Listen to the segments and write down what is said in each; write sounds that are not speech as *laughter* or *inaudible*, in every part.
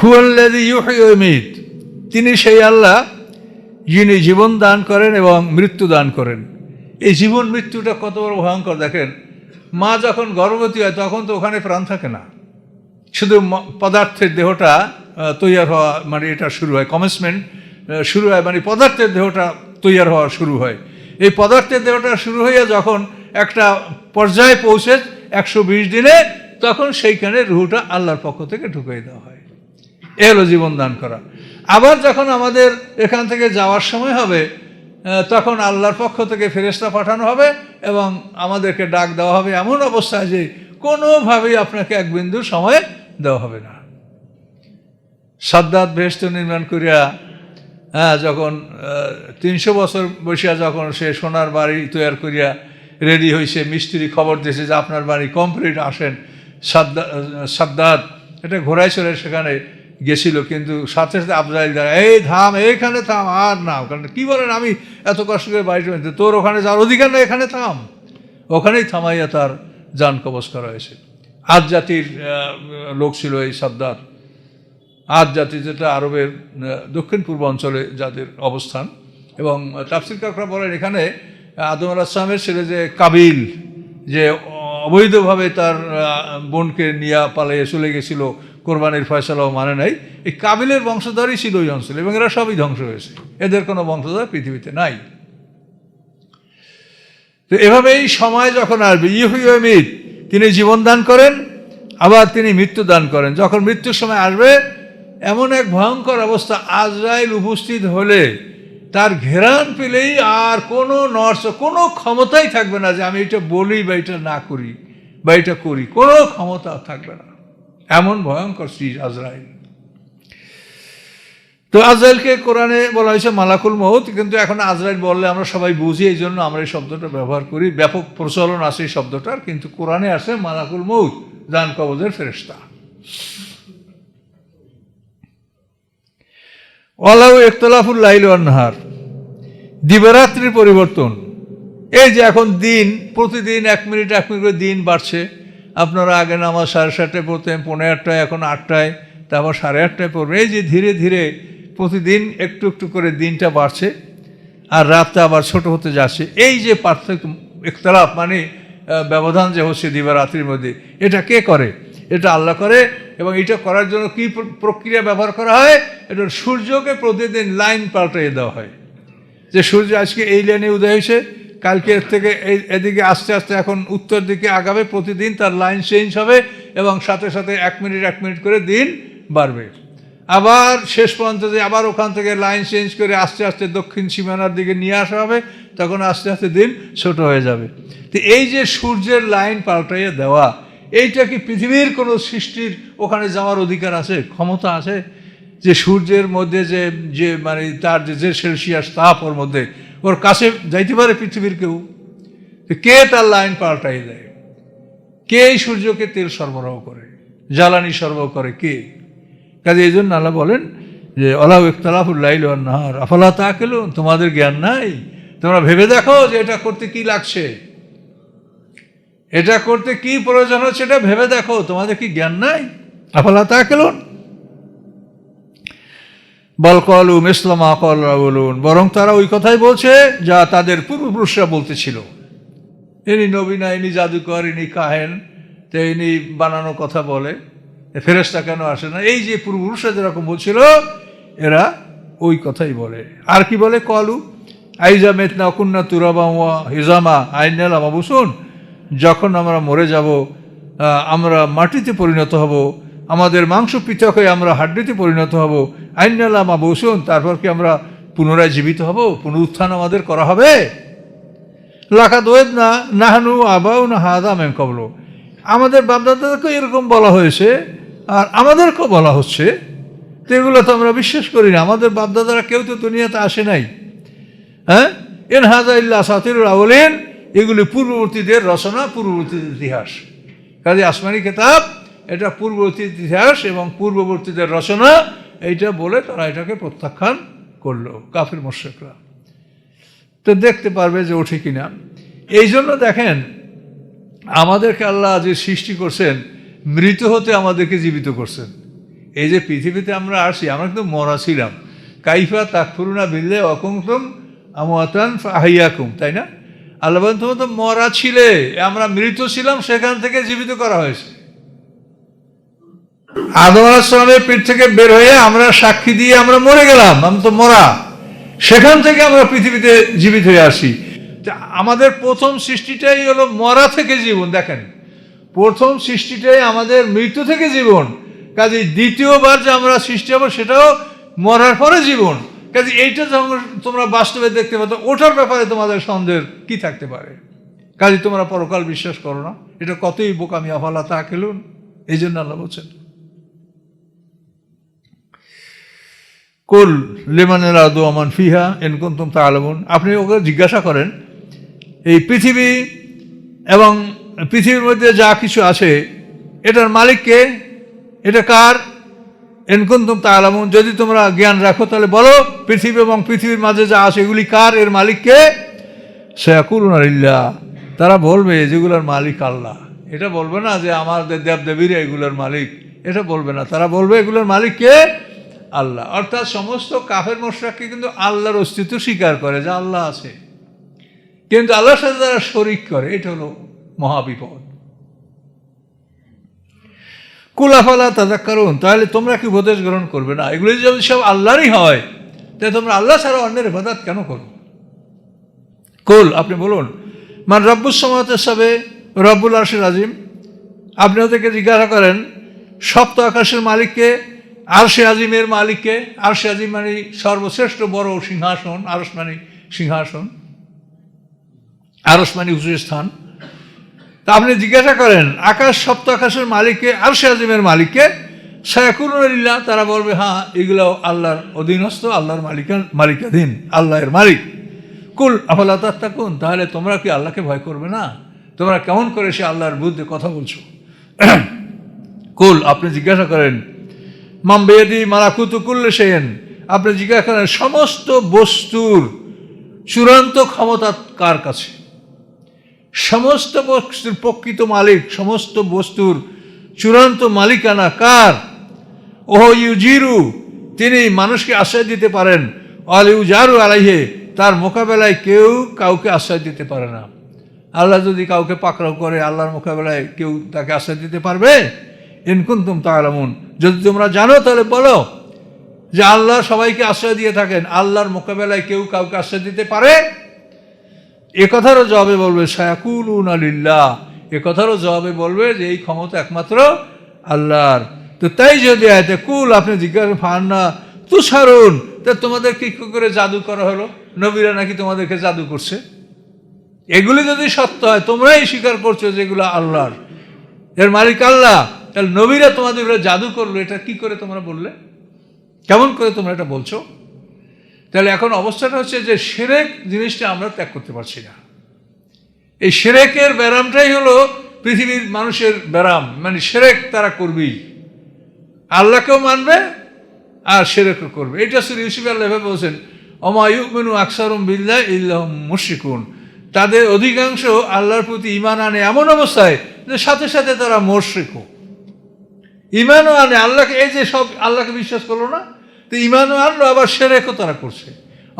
হুয়াল্লাদি ইউহিমিত তিনি সেই আল্লাহ যিনি জীবন দান করেন এবং মৃত্যু দান করেন। এই জীবন মৃত্যুটা কত বড় ভয়ঙ্কর, দেখেন। মা যখন গর্ভবতী হয়, তখন তো ওখানে প্রাণ থাকে না। শুধু পদার্থের দেহটা তৈয়ার হওয়া মানে এটা শুরু হয় কমেন্সমেন্ট শুরু হয় মানে পদার্থের দেহটা তৈয়ার হওয়া শুরু হয়। এই পদার্থের দেহটা শুরু হইয়া যখন একটা পর্যায়ে পৌঁছে একশো বিশ দিনে, তখন সেইখানে রুহুটা আল্লাহর পক্ষ থেকে ঢুকিয়ে দেওয়া হয়। এ হলো জীবন দান করা। আবার যখন আমাদের এখান থেকে যাওয়ার সময় হবে তখন আল্লাহর পক্ষ থেকে ফেরেস্তা পাঠানো হবে এবং আমাদেরকে ডাক দেওয়া হবে এমন অবস্থায় যে কোনোভাবেই আপনাকে এক বিন্দু সময় দেওয়া হবে না। সাদ্দাত বেহেস্ত নির্মাণ করিয়া হ্যাঁ যখন তিনশো বছর বসিয়া যখন সে সোনার বাড়ি তৈয়ার করিয়া রেডি হয়েছে মিস্ত্রি খবর দিয়েছে যে আপনার বাড়ি কমপ্লিট, আসেন সাদ্দা, সাদ্দাত, এটা ঘোড়ায় চড়ে সেখানে গেছিল কিন্তু সাথে সাথে আফজাইল দ্বারা এই থাম এইখানে থাম আর না ওখানে কী বলেন আমি এত কষ্ট করে বাড়িতে বানিয়েছি, তোর ওখানে যাওয়ার অধিকার না এখানে থাম। ওখানেই থামাইয়া তার যান কবচ করা হয়েছে। আজ জাতির লোক ছিল এই সাদ্দাত আজ জাতি যেটা আরবের দক্ষিণ পূর্ব অঞ্চলে যাদের অবস্থান। এবং তাফসির কাকরা বলেন এখানে আদম আল আসলামের ছেলে যে কাবিল যে অবৈধভাবে তার বোনকে নিয়ে পালিয়ে চলে গেছিল কোরবানির ফয়সালাও মানে নাই। এই কাবিলের বংশধরই ছিল ওই অঞ্চলে এবং এরা সবই ধ্বংস হয়েছে। এদের কোনো বংশধর পৃথিবীতে নাই। তো এভাবে এই সময় যখন আসবে ইহুমিদ তিনি জীবন দান করেন, আবার তিনি মৃত্যু দান করেন। যখন মৃত্যুর সময় আসবে, এমন এক ভয়ঙ্কর অবস্থা, আজরাইল উপস্থিত হলে তার ঘেরান পেলেই আর কোনো নর্স, কোনো ক্ষমতাই থাকবে না যে আমি এটা বলি বা এটা না করি বা এটা করি। কোনো ক্ষমতা থাকবে না। এমন ভয়ঙ্কর শ্রী আজরাইল। তো আজরাইলকে কোরআনে বলা হয়েছে মালাকুল মৌত কিন্তু এখন আজরাইল বললে আমরা সবাই বুঝি এই জন্য আমরা এই শব্দটা ব্যবহার করি। ব্যাপক প্রচলন আছে এই শব্দটার, কিন্তু কোরআনে আছে মালাকুল মৌত দান কবজের ফেরেস্তা অলাউ একতলাফুল লাইল অন্হার দিবরাত্রির পরিবর্তন। এই যে এখন দিন, প্রতিদিন এক মিনিট এক মিনিট করে দিন বাড়ছে। আপনারা আগে নামাজ সাড়ে সাতটায় পড়তেন পনেরো আটটায়, এখন আটটায় তারপর সাড়ে আটটায় পড়বেন এই যে ধীরে ধীরে প্রতিদিন একটু একটু করে দিনটা বাড়ছে আর রাতটা আবার ছোট হতে যাচ্ছে। এই যে পার্থক্য, ইখতলাফ মানে ব্যবধান যে হচ্ছে দিবারাত্রির মধ্যে, এটা কে করে? এটা আল্লাহ করে এবং এটা করার জন্য কি প্রক্রিয়া ব্যবহার করা হয়? এটা সূর্যকে প্রতিদিন লাইন পাল্টাইয়ে দেওয়া হয়। যে সূর্য আজকে এই লাইনে উদয় হয়েছে কালকে এর থেকে এই এদিকে আস্তে আস্তে এখন উত্তর দিকে আগাবে, প্রতিদিন তার লাইন চেঞ্জ হবে এবং সাথে সাথে এক মিনিট এক মিনিট করে দিন বাড়বে। আবার শেষ পর্যন্ত যে আবার ওখান থেকে লাইন চেঞ্জ করে আস্তে আস্তে দক্ষিণ সীমানার দিকে নিয়ে আসা হবে, তখন আস্তে আস্তে দিন ছোট হয়ে যাবে। তো এই যে সূর্যের লাইন পাল্টাইয়ে দেওয়া, এইটা কি পৃথিবীর কোনো সৃষ্টির ওখানে যাওয়ার অধিকার আছে, ক্ষমতা আছে? যে সূর্যের মধ্যে যে যে মানে তার যে যে সেলসিয়াস তাপ ওর মধ্যে ওর কাছে যাইতে পারে পৃথিবীর কেউ কে তার লাইন পাল্টাই দেয়? কে এই সূর্যকে তেল সরবরাহ করে? জ্বালানি সরবরাহ করে কে? কাজে এই জন্য আল্লাহ বলেন যে অলাউ ইখতলাফুল লাইল ওয়ান নাহার, আফালা তা তোমাদের জ্ঞান নাই? তোমরা ভেবে দেখো যে এটা করতে কি লাগছে। এটা করতে কি প্রয়োজন হচ্ছে এটা ভেবে দেখো, তোমাদের কি জ্ঞান নাই? আফালা তা কেলুন বলকলু মিসলামা কলরা বলুন বরং তারা ওই কথাই বলছে যা তাদের পূর্বপুরুষরা বলতেছিল। ইনি নবীনা ইনি জাদুকর, ইনি কাহেন, তো ইনি বানানো কথা বলে। এ ফেরেশতা কেন আসে না? এই যে পূর্বপুরুষরা যেরকম বলছিল, এরা ওই কথাই বলে। আর কি বলে কলু? আইজা মেতনা কুন্না তুরাবা হিজামা আইনালা মাবুসুন। যখন আমরা মরে যাব আমরা মাটিতে পরিণত হব, আমাদের মাংস পৃথক হয়ে আমরা হাড্ডিতে পরিণত হব আইনালা মাবুসুন তারপর কি আমরা পুনরায় জীবিত হব? পুনরুত্থান আমাদের করা হবে? লাখা দোয়েদ না নাহানু আবাউ না হাদা মেন কবল আমাদের বাপদাদাকে এরকম বলা হয়েছে, আর আমাদেরকেও বলা হচ্ছে। তো এগুলো তো আমরা বিশ্বাস করি না। আমাদের বাপদাদারা কেউ তো দুনিয়াতে আসে নাই। হ্যাঁ? এন হাজা ইল্লা সাতিরুল আউলিন, এগুলি পূর্ববর্তীদের রচনা, পূর্ববর্তীদের ইতিহাস। কাজে আসমানি কেতাব, এটা পূর্ববর্তী ইতিহাস এবং পূর্ববর্তীদের রচনা এইটা বলে তারা এটাকে প্রত্যাখ্যান করল, কাফির মোশেকরা। তো দেখতে পারবে যে ওঠে কিনা। এই জন্য দেখেন, আমাদেরকে আল্লাহ যে সৃষ্টি করছেন, মৃত হতে আমাদেরকে জীবিত করছেন। এই যে পৃথিবীতে আমরা আসি, আমরা কিন্তু মরা ছিলাম। কাইফা তাকফুরুনা বিল্লে অকুমতুম আমাতান আহিয়াকুম তাই না? আল্লাহ তোমরা তো মরা ছিলে, আমরা মৃত ছিলাম, সেখান থেকে জীবিত করা হয়েছে। আদম আলাহিসামের পিঠ থেকে বের হয়ে আমরা সাক্ষী দিয়ে আমরা মরে গেলাম, আমি তো মরা। সেখান থেকে আমরা পৃথিবীতে জীবিত হয়ে আসি। আমাদের প্রথম সৃষ্টিটাই হলো মরা থেকে জীবন, দেখেন। প্রথম সৃষ্টিটাই আমাদের মৃত্যু থেকে জীবন। কাজে দ্বিতীয়বার যে আমরা সৃষ্টি হব সেটাও মরার পরে জীবন। কাজে এইটা যখন তোমরা বাস্তবে দেখতে পাচ্ছ, ওটার ব্যাপারে তোমাদের সন্দেহ কি থাকতে পারে? কাজে তোমরা পরকাল বিশ্বাস করো না। এটা কতই বোকামি আফালা তা খেলুন। এই জন্য আল্লাহ বলছেন কুল লেমানের আদু আমান ফিহা এনকুন্তুম তা আলমুন আপনি ওকে জিজ্ঞাসা করেন, এই পৃথিবী এবং পৃথিবীর মধ্যে যা কিছু আছে, এটার মালিককে এটা কার? এনকুন্তুম তা আলমুন যদি তোমরা জ্ঞান রাখো, তাহলে বলো, পৃথিবী এবং পৃথিবীর মাঝে যা আছে, এগুলি কার? এর মালিককে শেয়াকুরুন আলিল্লাহ তারা বলবে, যেগুলোর মালিক আল্লাহ। এটা বলবে না যে, আমাদের দেবদেবীরা এগুলোর মালিক। এটা বলবে না। তারা বলবে, এগুলোর মালিক কে? আল্লাহ। অর্থাৎ সমস্ত কাফের মোশরাককে কিন্তু আল্লাহর অস্তিত্ব স্বীকার করে যে আল্লাহ আছে। কিন্তু আল্লাহর সাথে তারা শরিক করে, এটা হলো মহাবিপদ। কুলাফালা তাজা কারণ তাহলে তোমরা কি উপদেশ গ্রহণ করবে না? এগুলি যদি সব আল্লাহরই হয়, তাহলে তোমরা আল্লাহ ছাড়া অন্যের ইবাদত কেন করো? কুল, আপনি বলুন, মান রব্বুর সমাতে সবে রব্বুল আরশির আজিম। আপনি ওদেরকে জিজ্ঞাসা করেন, সপ্ত আকাশের মালিককে আরশে আজিমের মালিককে, আরশে আজিম মানে সর্বশ্রেষ্ঠ বড় সিংহাসন আরস মানে সিংহাসন আরস মানে উঁচু স্থান। তা আপনি জিজ্ঞাসা করেন, আকাশ সপ্ত আকাশের মালিককে, আরশে আজিমের মালিককে? সায়াকুল্লাহ তারা বলবে হ্যাঁ এগুলো আল্লাহর অধীনস্থ, আল্লাহর মালিকান মালিকাধীন, আল্লাহর মালিক। কুল, আফালা তাত্তাকুন, তাহলে তোমরা কি আল্লাহকে ভয় করবে না? তোমরা কেমন করে সে আল্লাহর বিরুদ্ধে কথা বলছো? *clears throat* কুল, আপনি জিজ্ঞাসা করেন মাম্বেদি মারাকুতু কুল্লে সেন আপনি জিজ্ঞাসা করেন, সমস্ত বস্তুর চূড়ান্ত ক্ষমতা কার কাছে? সমস্ত বস্তুর প্রকৃত মালিক, সমস্ত বস্তুর চূড়ান্ত মালিকানা কার? ওহ ইউজিরু, তিনি মানুষকে আশ্রয় দিতে পারেন। অল ইউজারু আলাইহে, তার মোকাবেলায় কেউ কাউকে আশ্রয় দিতে পারে না। আল্লাহ যদি কাউকে পাকড়াও করে, আল্লাহর মোকাবেলায় কেউ তাকে আশ্রয় দিতে পারবে? ইনকুন্তুম তাহলামুন যদি তোমরা জানো, তাহলে বলো যে আল্লাহ সবাইকে আশ্রয় দিয়ে থাকেন। আল্লাহর মোকাবেলায় কেউ কাউকে আশ্রয় দিতে পারে? এ কথারও জবাবে বলবে, সায়াকুলুন আলিল্লাহ এ কথারও জবাবে বলবে যে এই ক্ষমতা একমাত্র আল্লাহর। তো তাই যদি আয়তে কুল আপনি জিজ্ঞাসা না তুষারুন তা তোমাদের কি করে জাদু করা হলো? নবীরা নাকি তোমাদেরকে জাদু করছে? এগুলি যদি সত্য হয়, তোমরাই স্বীকার করছ যেগুলো আল্লাহর। এর মালিক আল্লাহ। তাহলে নবীরা তোমাদের উপরে জাদু করল, এটা কি করে তোমরা বললে? কেমন করে তোমরা এটা বলছো? তাহলে এখন অবস্থাটা হচ্ছে যে সেরেক জিনিসটা আমরা ত্যাগ করতে পারছি না। এই সেরেকের ব্যারামটাই হলো পৃথিবীর মানুষের ব্যারাম মানে সেরেক তারা করবেই। আল্লাহকেও মানবে আর সেরেকও করবে। এটা শ্রী ইউসুফ আল্লাহ বলছেন অমায়ুমিনু আকসারুম বিল্লাহ ইল্লাহ মুশিকুন তাদের অধিকাংশ আল্লাহর প্রতি ইমান আনে এমন অবস্থায় যে সাথে সাথে তারা মোর্শেকও ইমানও আনে, আল্লাহকে, এই যে সব আল্লাহকে বিশ্বাস করল না, তো ইমানও আনলো, আবার সেরেকও তারা করছে।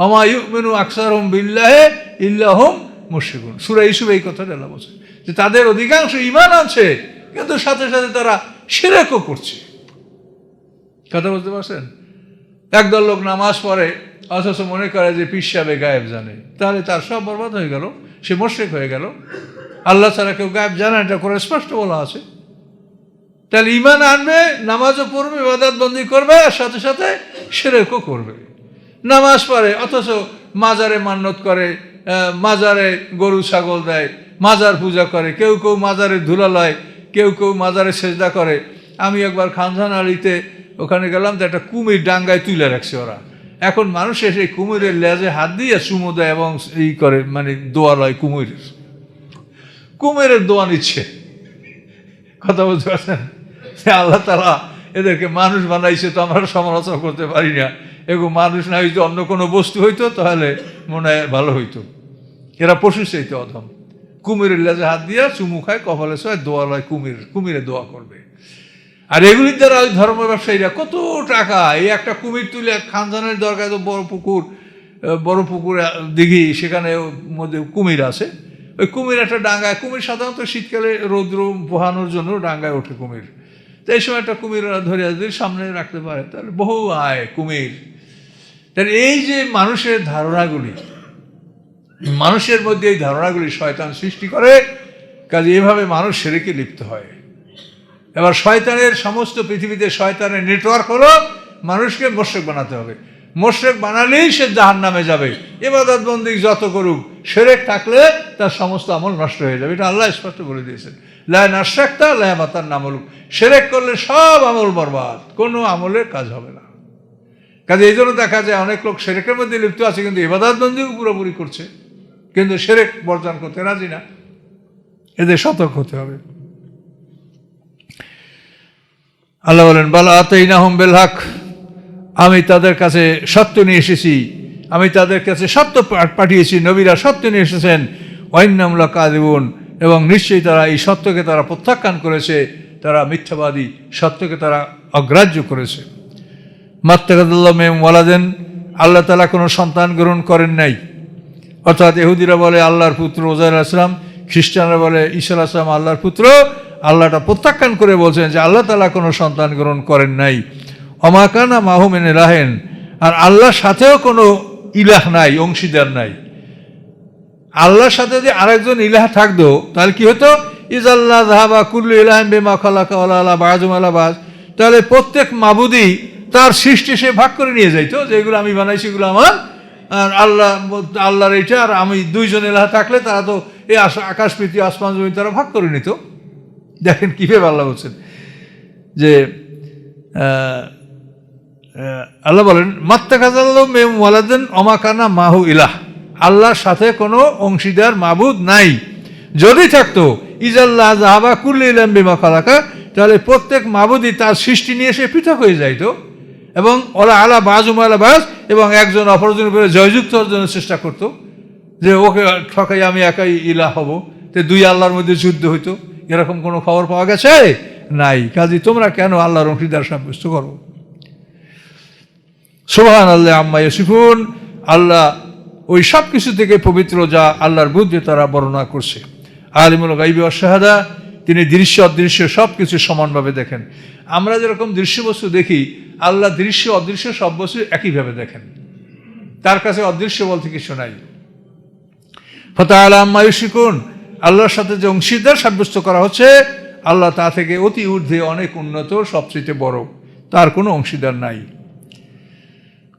অমায়ুমিনু আকসারুম বিল্লাহে ইল্লাহম মুশিকুন সুরা ইসুফ এই কথাটা আল্লাহ বলছে, যে তাদের অধিকাংশ ইমান আছে কিন্তু সাথে সাথে তারা সেরেকও করছে। কথা বলতে পারছেন? একদল লোক নামাজ পড়ে, অথচ মনে করে যে পিসাবে গায়েব জানে। তাহলে তার সব বরবাদ হয়ে গেল, সে মোশেক হয়ে গেল। আল্লাহ ছাড়া কেউ গায়েব জানে এটা করে স্পষ্ট বলা আছে। তাহলে ইমান আনবে, নামাজও পড়বে, ইবাদত বন্দি করবে, আর সাথে সাথে সেরেকও করবে। নামাজ পড়ে, অথচ মাজারে মান্যত করে মাজারে গরু, ছাগল দেয়, মাজার পূজা করে, কেউ কেউ মাজারে ধুলা লয়, কেউ কেউ মাজারে সেজদা করে। আমি একবার খানজান আলিতে ওখানে গেলাম, তো একটা কুমির ডাঙ্গায় তুলে রাখছে ওরা। এখন মানুষ এসে কুমিরের লেজে হাত দিয়ে চুমো দেয় এবং এই করে মানে দোয়া লয় কুমিরের। কুমিরের দোয়া নিচ্ছে। কথা বলতে পারছেন? আল্লাহ তারা এদেরকে মানুষ বানাইছে তো আমরা সমালোচনা করতে পারি না। এগো মানুষ না হইতো অন্য কোনো বস্তু হইতো, তাহলে মনে হয় ভালো হইতো। এরা পশু চাইতে অধম। কুমিরের লেজে হাত দিয়া চুমু খায়, কপালে সয় দোয়া লয় কুমির, কুমিরে দোয়া করবে। আর এগুলির দ্বারা ওই ধর্ম ব্যবসায়ীরা কত টাকা, এই একটা কুমির তুলে খানজানের দরকার তো বড় পুকুর বড় পুকুর দিঘি, সেখানে মধ্যে কুমির আছে। ওই কুমির একটা ডাঙ্গায়, কুমির সাধারণত শীতকালে রৌদ্র পোহানোর জন্য ডাঙ্গায় ওঠে কুমির। তো এই সময় একটা কুমির ওরা ধরে যদি সামনে রাখতে পারে, তাহলে বহু আয় কুমির। তাহলে এই যে মানুষের ধারণাগুলি, মানুষের মধ্যে এই ধারণাগুলি শয়তান সৃষ্টি করে, কাজে এভাবে মানুষ সেরেকে লিপ্ত হয়। এবার শয়তানের সমস্ত পৃথিবীতে শয়তানের নেটওয়ার্ক হলো, মানুষকে মোশেক বানাতে হবে। মোশেক বানালেই সে জাহান নামে যাবে। এবাদত বন্দি যত করুক, সেরেক থাকলে তার সমস্ত আমল নষ্ট হয়ে যাবে। এটা আল্লাহ স্পষ্ট বলে দিয়েছেন। লায় নাশাক্তা লায় মাতার নামলুক সেরেক করলে সব আমল বরবাদ, কোনো আমলের কাজ হবে না। কাজে এই জন্য দেখা যায় অনেক লোক সেরেকের মধ্যে লিপ্ত আছে, কিন্তু এবাদত বন্দিও পুরোপুরি করছে। কিন্তু সেরেক বর্জন করতে রাজি না। এদের সতর্ক হতে হবে। আল্লাহ বলেন, বালা আতাইনা হোম বেল হক। আমি তাদের কাছে সত্য নিয়ে এসেছি। আমি তাদের কাছে সত্য পাঠিয়েছি। নবীরা সত্য নিয়ে এসেছেন। ঐন্নামলা কাদিবুন এবং নিশ্চয়ই তারা এই সত্যকে তারা প্রত্যাখ্যান করেছে, তারা মিথ্যাবাদী সত্যকে তারা অগ্রাহ্য করেছে। মাত্তাকাদুল্লাহ মেম ওয়ালাদেন, আল্লাহ তালা কোনো সন্তান গ্রহণ করেন নাই। অর্থাৎ এহুদিরা বলে, আল্লাহর পুত্র ওজাইর আসলাম খ্রিস্টানরা বলে ঈশ্বর আসলাম আল্লাহর পুত্র। আল্লাহটা প্রত্যাখ্যান করে বলছেন যে, আল্লাহ তালা কোনো সন্তান গ্রহণ করেন নাই। অমাকানা মাহুমেন রাহেন আর আল্লাহর সাথেও কোনো ইলাহ নাই, অংশীদার নাই। আল্লাহর সাথে যদি আরেকজন ইলাহ থাকতো, তাহলে কি হতো? ইজাল্লাহ জাহাবা কুল্লু ইলাহ বেমা খালাকা আল্লাহ বাজুম আল্লাহ বাজ। তাহলে প্রত্যেক মাবুদি তার সৃষ্টি সে ভাগ করে নিয়ে যাইতো যেগুলো আমি বানাইছি এগুলো আমার, আর আল্লাহ, আল্লাহর এইটা, আর আমি দুইজন এলাহ থাকলে তারা তো এই আকাশ, পৃথিবী, আসমান জমি তারা ভাগ করে নিত। দেখেন কীভাবে আল্লাহ বলছেন যে আল্লাহ বলেন মাত্তা কাজাল্লাহ মেম ওয়ালাদেন অমাকানা মাহু ইলাহ। আল্লাহর সাথে কোনো অংশীদার মাবুদ নাই। যদি থাকতো ইজাল্লাহ জাহাবা কুল্লি ইলাম বিমা খালাকা, তাহলে প্রত্যেক মাবুদই তার সৃষ্টি নিয়ে সে পৃথক হয়ে যাইতো এবং ওরা আলা বাজুম আলা বাজ এবং একজন অপরজনের উপরে জয়যুক্ত জন্য চেষ্টা করতো যে, ওকে, ঠকাই, আমি একাই ইলা হব। তে দুই আল্লাহর মধ্যে যুদ্ধ হইতো। এরকম কোনো খবর পাওয়া গেছে? নাই। কাজী, তোমরা কেন আল্লাহর অংশীদার সাব্যস্ত করো? সোহান আল্লাহ আম্মা ইউসিফুন আল্লাহ ওই সব কিছু থেকে পবিত্র যা আল্লাহর বুদ্ধি তারা বর্ণনা করছে। আলিমুল গাইবি অশাহাদা তিনি দৃশ্য অদৃশ্য সব কিছু সমানভাবে দেখেন। আমরা যেরকম দৃশ্যবস্তু দেখি, আল্লাহ দৃশ্য অদৃশ্য সব বস্তু একইভাবে দেখেন। তার কাছে অদৃশ্য বলতে কিছু নাই। ফতাহ আল্লাহ ইউসিকুন আল্লাহর সাথে যে অংশীদার সাব্যস্ত করা হচ্ছে, আল্লাহ তা থেকে অতি ঊর্ধ্বে অনেক উন্নত, সবচেয়ে বড়। তার কোনো অংশীদার নাই।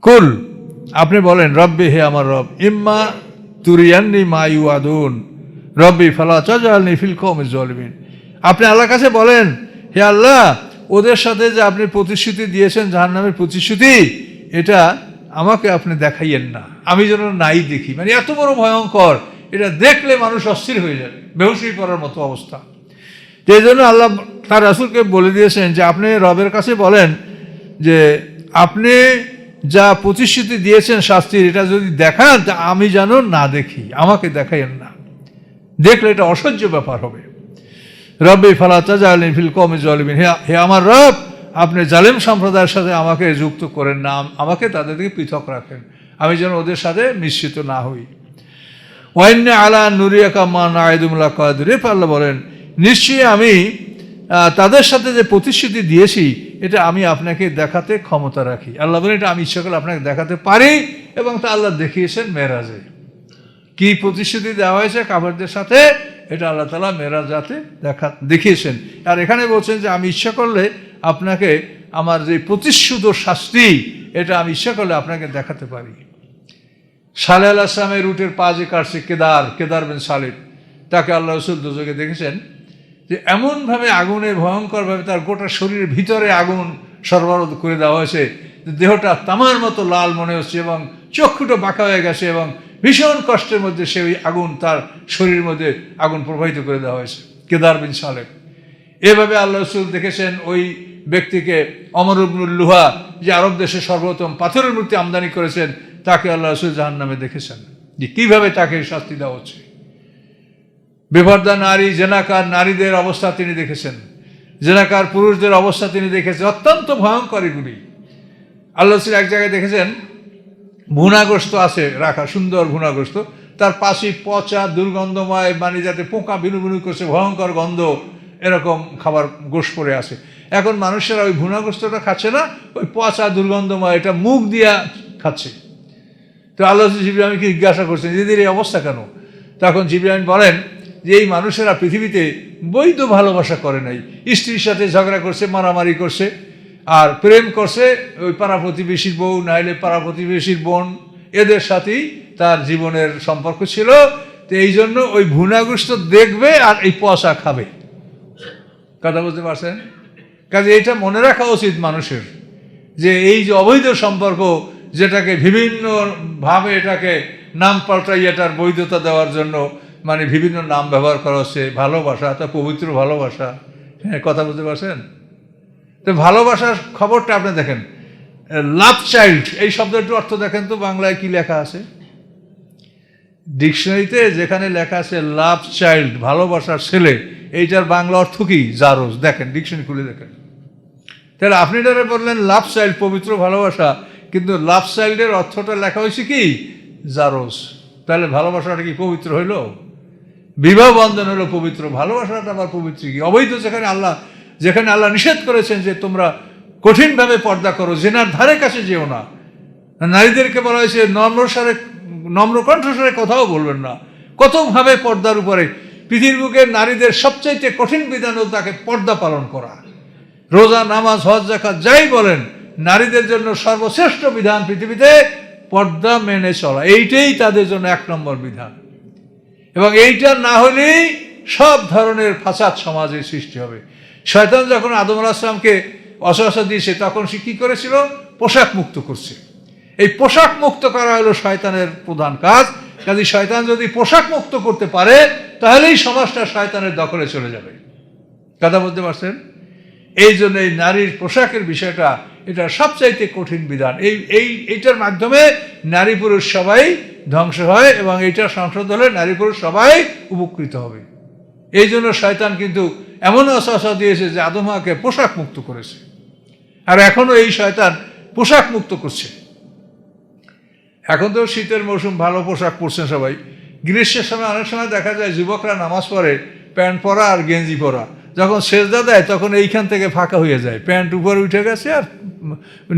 কুল আপনি বলেন, রব্বি হে আমার রব, ইম্মা তুরিয়ান্নি মা ইউ আদুন রব্বি ফালা চাজালনি ফিল কম জলমিন আপনি আল্লাহর কাছে বলেন, হে আল্লাহ, ওদের সাথে যে আপনি প্রতিশ্রুতি দিয়েছেন যার নামের প্রতিশ্রুতি, এটা আমাকে আপনি দেখাইয়েন না। আমি যেন নাই দেখি। মানে এত বড় ভয়ঙ্কর, এটা দেখলে মানুষ অস্থির হয়ে যাবে, বেহুশি পড়ার মতো অবস্থা। এই জন্য আল্লাহ তার রাসুলকে বলে দিয়েছেন যে, আপনি রবের কাছে বলেন যে, আপনি যা প্রতিশ্রুতি দিয়েছেন শাস্তির, এটা যদি দেখান, তা আমি যেন না দেখি। আমাকে দেখাইয়েন না। দেখলে এটা অসহ্য ব্যাপার হবে। রব্বি ফালা তাজালিন ফিল কমে জলমিন হে আমার রব, আপনি জালেম সম্প্রদায়ের সাথে আমাকে যুক্ত করেন না। আমাকে তাদের থেকে পৃথক রাখেন। আমি যেন ওদের সাথে মিশ্রিত না হই। ওয়াইন্য আলা নুরিয়াকা মা নায়দুল্লাহ কাদুরে পাল্লা বলেন, নিশ্চয়ই আমি তাদের সাথে যে প্রতিশ্রুতি দিয়েছি, এটা আমি আপনাকে দেখাতে ক্ষমতা রাখি। আল্লাহ বলেন, এটা আমি ইচ্ছা করলে আপনাকে দেখাতে পারি এবং তা আল্লাহ দেখিয়েছেন মেরাজে। কি প্রতিশ্রুতি দেওয়া হয়েছে কাবারদের সাথে? এটা আল্লাহ তালা মেরাজাতে দেখা, দেখিয়েছেন। আর এখানে বলছেন যে, আমি ইচ্ছা করলে আপনাকে, আমার যে প্রতিশ্রুত শাস্তি, এটা আমি ইচ্ছা করলে আপনাকে দেখাতে পারি। সালে আল্লাহ আসলামের রুটের পা যে কাটছে কেদার কেদার বিন সালিম তাকে আল্লাহ রসুল দুজকে দেখেছেন। যে এমনভাবে আগুনে ভয়ঙ্করভাবে তার গোটা শরীরের ভিতরে আগুন সরবরাহ করে দেওয়া হয়েছে দেহটা তামার মতো লাল মনে হচ্ছে এবং চক্ষুটা বাঁকা হয়ে গেছে এবং ভীষণ কষ্টের মধ্যে সে ওই আগুন তার শরীরের মধ্যে আগুন প্রবাহিত করে দেওয়া হয়েছে, কেদার বিন সালেম এভাবে আল্লাহ রসুল দেখেছেন ওই ব্যক্তিকে অমর ইবনুল লুহা, যে আরব দেশে সর্বোত্তম পাথরের মূর্তি আমদানি করেছেন, তাকে আল্লাহ রসুল জাহান নামে দেখেছেন। যে কীভাবে তাকে শাস্তি দেওয়া হচ্ছে। বেপর্দা নারী, জেনাকার নারীদের অবস্থা তিনি দেখেছেন। জেনাকার পুরুষদের অবস্থা তিনি দেখেছেন। অত্যন্ত ভয়ঙ্কর এগুলি। আল্লাহ এক জায়গায় দেখেছেন, ভুনাগ্রস্ত আছে রাখা, সুন্দর ভুনাগ্রস্ত। তার পাশে পচা, দুর্গন্ধময় মানে যাতে পোকা বিনু বিনু করছে, ভয়ঙ্কর গন্ধ, এরকম খাবার গোশ পড়ে আছে। এখন মানুষেরা ওই ভুনাগ্রস্তটা খাচ্ছে না, ওই পচা, দুর্গন্ধময়, এটা মুখ দিয়া খাচ্ছে। তো আল্লাহ জিবরাহিমকে জিজ্ঞাসা করছেন, এদের এই অবস্থা কেন? তখন জিবরাহিম বলেন যে এই মানুষেরা পৃথিবীতে বৈধ ভালোবাসা করে নাই। স্ত্রীর সাথে ঝগড়া করছে, মারামারি করছে, আর প্রেম করছে, ওই পাড়া প্রতিবেশীর বউ নাইলে পাড়া প্রতিবেশীর বোন, এদের সাথেই তার জীবনের সম্পর্ক ছিল। তো এই জন্য ওই ভুনাগ্রস্ত দেখবে আর এই পয়সা খাবে। কথা বলতে পারছেন? কাজে এটা মনে রাখা উচিত মানুষের যে এই যে অবৈধ সম্পর্ক, যেটাকে বিভিন্নভাবে এটাকে নাম পাল্টাই এটার বৈধতা দেওয়ার জন্য মানে বিভিন্ন নাম ব্যবহার করা হচ্ছে, ভালোবাসা তা পবিত্র ভালোবাসা। হ্যাঁ কথা বলতে পারছেন? তো ভালোবাসার খবরটা আপনি দেখেন। লাভ চাইল্ড এই শব্দটির অর্থ দেখেন তো, বাংলায় কি লেখা আছে? ডিকশনারিতে যেখানে লেখা আছে লাভ চাইল্ড ভালোবাসার ছেলে, এইটার বাংলা অর্থ কি? জারোজ দেখেন ডিকশনারি খুলে দেখেন। তাহলে আপনি এটারে বললেন লাভ চাইল্ড পবিত্র ভালোবাসা, কিন্তু লাভ চাইল্ডের অর্থটা লেখা হয়েছে কি? জারোজ তাহলে ভালোবাসাটা কি পবিত্র হইল? বিবাহ বন্ধন হলো পবিত্র, ভালোবাসাটা আবার পবিত্র কি? অবৈধ যেখানে আল্লাহ যেখানে আল্লাহ নিষেধ করেছেন যে তোমরা কঠিনভাবে পর্দা করো, জেনার ধারে কাছে যেও না। নারীদেরকে বলা হয়েছে নম্রসারে নম্র কণ্ঠস্বরে কথাও বলবেন না। কতভাবে পর্দার উপরে পৃথিবীর বুকে নারীদের সবচাইতে কঠিন বিধান হল তাকে পর্দা পালন করা। রোজা, নামাজ, হজ জাকাত যাই বলেন, নারীদের জন্য সর্বশ্রেষ্ঠ বিধান পৃথিবীতে পর্দা মেনে চলা। এইটাই তাদের জন্য এক নম্বর বিধান। এবং এইটা না হলেই সব ধরনের ফাসাদ সমাজে সৃষ্টি হবে। শয়তান যখন আদম আসলামকে অসহসা দিয়েছে, তখন সে কী করেছিল? পোশাক মুক্ত করছে। এই পোশাক মুক্ত করা হলো শয়তানের প্রধান কাজ। কাজে শয়তান যদি পোশাক মুক্ত করতে পারে, তাহলেই সমাজটা শয়তানের দখলে চলে যাবে। কথা বলতে পারছেন? এই জন্য এই নারীর পোশাকের বিষয়টা এটা সবচাইতে কঠিন বিধান। এই এই, এইটার মাধ্যমে নারী পুরুষ সবাই ধ্বংস হয় এবং এইটা সংসদ হলে নারী পুরুষ সবাই উপকৃত হবে। এই জন্য শয়তান কিন্তু এমন আশা দিয়েছে যে আদমাকে পোশাক মুক্ত করেছে। আর এখনও এই শয়তান পোশাক মুক্ত করছে। এখন তো শীতের মৌসুম, ভালো পোশাক পরছেন সবাই। গ্রীষ্মের সময় অনেক সময় দেখা যায় যুবকরা নামাজ পড়ে, প্যান্ট পরা আর গেঞ্জি পরা। যখন সেজদা দেয়, তখন এইখান থেকে ফাঁকা হয়ে যায়। প্যান্ট উপরে উঠে গেছে আর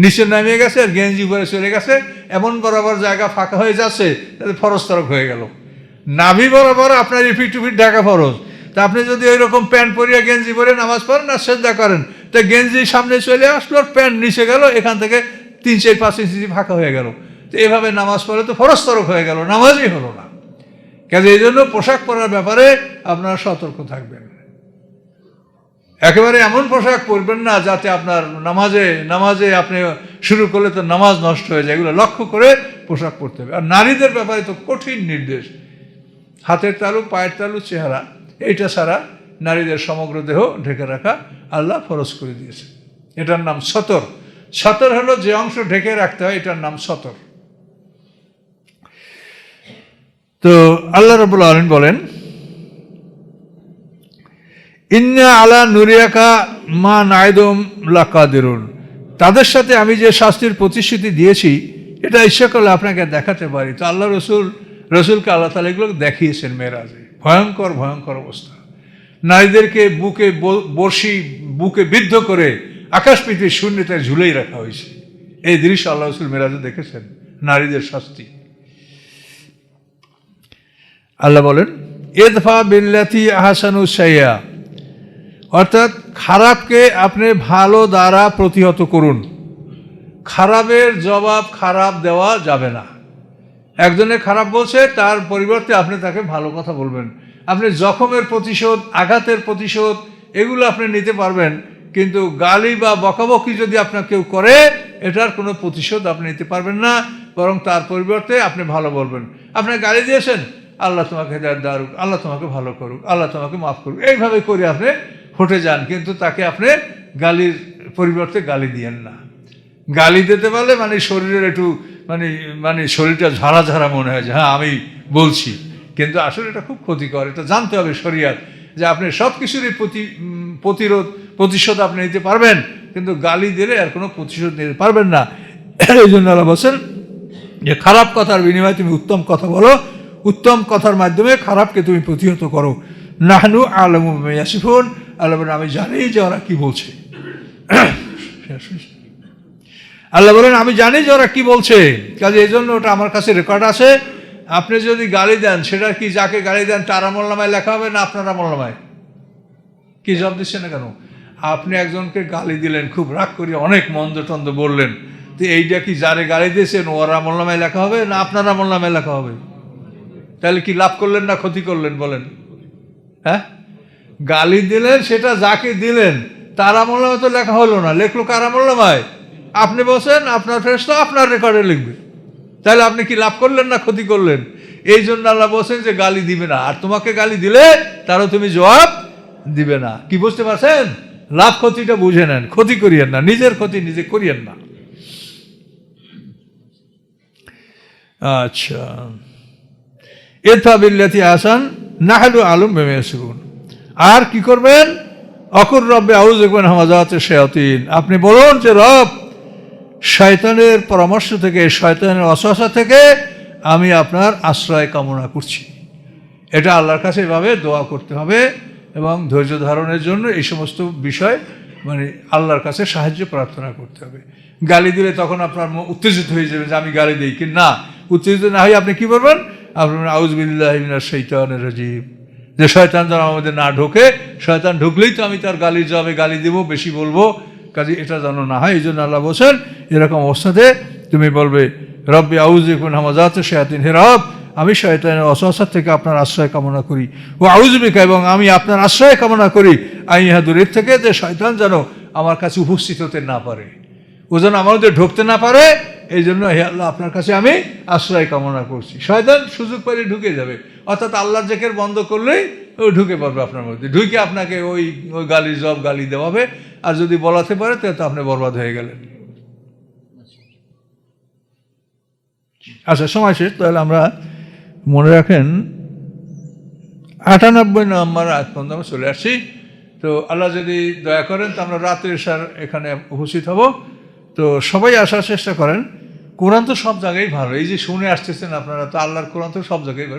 নিচে নামিয়ে গেছে আর গেঞ্জি উপরে চলে গেছে। এমন বরাবর জায়গা ফাঁকা হয়ে যাচ্ছে তাতে ফরজ তরক হয়ে গেল। নাভি বরাবর আপনার ইপিট টুপিট ঢাকা ফরজ। তা আপনি যদি ওই রকম প্যান্ট পরিয়া গেঞ্জি পরে নামাজ পড়েন আর সেজদা করেন, তা গেঞ্জি সামনে চলে আসলো আর প্যান্ট নিচে গেল, এখান থেকে তিন চার পাঁচ ইঞ্চি ফাঁকা হয়ে গেল। তো এভাবে নামাজ পড়ে তো ফরজ তরক হয়ে গেল, নামাজই হলো না। কাজে এই জন্য পোশাক পরার ব্যাপারে আপনারা সতর্ক থাকবেন। একেবারে এমন পোশাক পরবেন না যাতে আপনার নামাজে নামাজে আপনি শুরু করলে তো নামাজ নষ্ট হয়ে যায়। এগুলো লক্ষ্য করে পোশাক পরতে হবে। আর নারীদের ব্যাপারে তো কঠিন নির্দেশ। হাতের তালু, পায়ের তালু, চেহারা, এইটা ছাড়া নারীদের সমগ্র দেহ ঢেকে রাখা আল্লাহ ফরজ করে দিয়েছে। এটার নাম সতর। সতর হলো যে অংশ ঢেকে রাখতে হয়, এটার নাম সতর। তো আল্লাহ রবুল আলম বলেন ইন্না আলা নুরিয়াকা মা নায়দম লাকাদেরুন। তাদের সাথে আমি যে শাস্তির প্রতিশ্রুতি দিয়েছি, এটা ইচ্ছা করলে আপনাকে দেখাতে পারি। তো আল্লাহ রসুল, রসুলকে আল্লাহ তালা এগুলো দেখিয়েছেন মেয়েরাজে। ভয়ঙ্কর ভয়ঙ্কর অবস্থা। নারীদেরকে বুকে বর্ষি বুকে বিদ্ধ করে আকাশ পৃথিবীর শূন্যতায় ঝুলেই রাখা হয়েছে। এই দৃশ্য আল্লাহ রসুল মেরাজে দেখেছেন, নারীদের শাস্তি। আল্লাহ বলেন, এদফা বিল্লাতি আহাসানু সাইয়া। অর্থাৎ খারাপকে আপনি ভালো দ্বারা প্রতিহত করুন। খারাপের জবাব খারাপ দেওয়া যাবে না। একজনে খারাপ বলছে, তার পরিবর্তে আপনি তাকে ভালো কথা বলবেন। আপনি জখমের প্রতিশোধ, আঘাতের প্রতিশোধ, এগুলো আপনি নিতে পারবেন। কিন্তু গালি বা বকাবকি যদি আপনার কেউ করে, এটার কোনো প্রতিশোধ আপনি নিতে পারবেন না, বরং তার পরিবর্তে আপনি ভালো বলবেন। আপনি গালি দিয়েছেন, আল্লাহ তোমাকে দারুক, আল্লাহ তোমাকে ভালো করুক, আল্লাহ তোমাকে মাফ করুক। এইভাবে করে আপনি ফুটে যান, কিন্তু তাকে আপনি গালির পরিবর্তে গালি দিয়েন না। গালি দিতে পারলে মানে শরীরের একটু মানে মানে শরীরটা ঝাড়া ঝাড়া মনে হয় যে হ্যাঁ আমি বলছি। কিন্তু আসলে এটা খুব ক্ষতিকর। এটা জানতে হবে শরিয়াত যে আপনি সব কিছুরই প্রতি প্রতিরোধ, প্রতিশোধ আপনি নিতে পারবেন, কিন্তু গালি দিলে আর কোনো প্রতিশোধ নিতে পারবেন না। এই জন্য আল্লাহ বলছেন যে, খারাপ কথার বিনিময়ে তুমি উত্তম কথা বলো। উত্তম কথার মাধ্যমে খারাপকে তুমি প্রতিহত করো। নাহনু আলম ইয়াসিফুন আল্লাহ বলেন, আমি জানি যে ওরা কি বলছে। আল্লাহ বলেন আমি জানি যে ওরা কি বলছে। কাজে এই জন্য ওটা আমার কাছে রেকর্ড আছে। আপনি যদি গালি দেন সেটা কি যাকে গালি দেন তারা মোল্লামায় লেখা হবে না আপনারা মোল্লামায় কি জব দিচ্ছে না কেন? আপনি একজনকে গালি দিলেন খুব রাগ করে অনেক মন্দ টন্দ বললেন তো এইটা কি যারে গালি দিয়েছেন ওরা মোল্লামায় লেখা হবে না আপনারা মোল্লামায় লেখা হবে? তাহলে কি লাভ করলেন না ক্ষতি করলেন বলেন? হ্যাঁ? গালি দিলেন, সেটা যাকে দিলেন, তারা মোল্লামায় তো লেখা হলো না। লেখলো কার কারা ভাই? আপনি বসেন, আপনার ফেরস্তা আপনার রেকর্ডে লিখবে। তাহলে আপনি কি লাভ করলেন না ক্ষতি করলেন? এই জন্য আল্লাহ বলছেন যে গালি দিবে না। আর তোমাকে গালি দিলে তারও তুমি জবাব দিবে না। কি বুঝতে পারছেন? লাভ ক্ষতিটা বুঝে নেন, ক্ষতি করিয়েন না, নিজের ক্ষতি নিজে করিয়েন না। আচ্ছা। এথা বিল্লাতি আসান নাহালু আলম বেমেসুন আর কি করবেন? অকুর রব্বে আউজ দেখবেন হামাজাতে শেয়াতিন। আপনি বলুন যে, রব, শয়তানের পরামর্শ থেকে, শয়তানের অসহসা থেকে আমি আপনার আশ্রয় কামনা করছি। এটা আল্লাহর কাছে এভাবে দোয়া করতে হবে এবং ধৈর্য ধারণের জন্য এই সমস্ত বিষয় মানে আল্লাহর কাছে সাহায্য, প্রার্থনা করতে হবে। গালি দিলে তখন আপনার উত্তেজিত হয়ে যাবে যে, আমি গালি দিই কি না? উত্তেজিত না হয়ে আপনি কি বলবেন আপনার আউজবিল্লাহ শৈতানের রাজীব যে শয়তান যেন আমাদের না ঢোকে, শয়তান ঢুকলেই তো আমি তার গালি জবাবে গালি দেবো, বেশি বলব। কাজে এটা যেন না হয় এই জন্য আল্লাহ বলছেন, এরকম অবস্থাতে তুমি বলবে, রব্বি আউজ দেখুন হামাজাত শেয়াতিন রব আমি শয়তানের অসহসার থেকে আপনার আশ্রয় কামনা করি। ও আউজবিকা এবং আমি আপনার আশ্রয় কামনা করি আই ইহা দূরের থেকে যে শয়তান যেন আমার কাছে উপস্থিত হতে না পারে। ও যেন মধ্যে ঢুকতে না পারে এই জন্য হে আল্লাহ আপনার কাছে আমি আশ্রয় কামনা করছি। শয়তান সুযোগ পেলে ঢুকে যাবে। অর্থাৎ আল্লাহ জেকের বন্ধ করলেই ও ঢুকে পড়বে আপনার মধ্যে। ঢুকে আপনাকে ওই ওই গালি জব, গালি দেওয়াবে। আর যদি বলাতে পারে তাহলে তো আপনি বরবাদ হয়ে গেলেন। আচ্ছা সময় শেষ। তাহলে আমরা মনে রাখেন, আটানব্বই নম্বর আজ পর্যন্ত আমরা চলে আসছি। তো আল্লাহ যদি দয়া করেন, তো আমরা রাত্রে এসার এখানে উপস্থিত হব। তো সবাই আসার চেষ্টা করেন। কোরআন তো সব জায়গায় ভালো। এই যে শুনে আসতেছেন আপনারা, তো আল্লাহর কোরআন তো সব জায়গায় ভালো।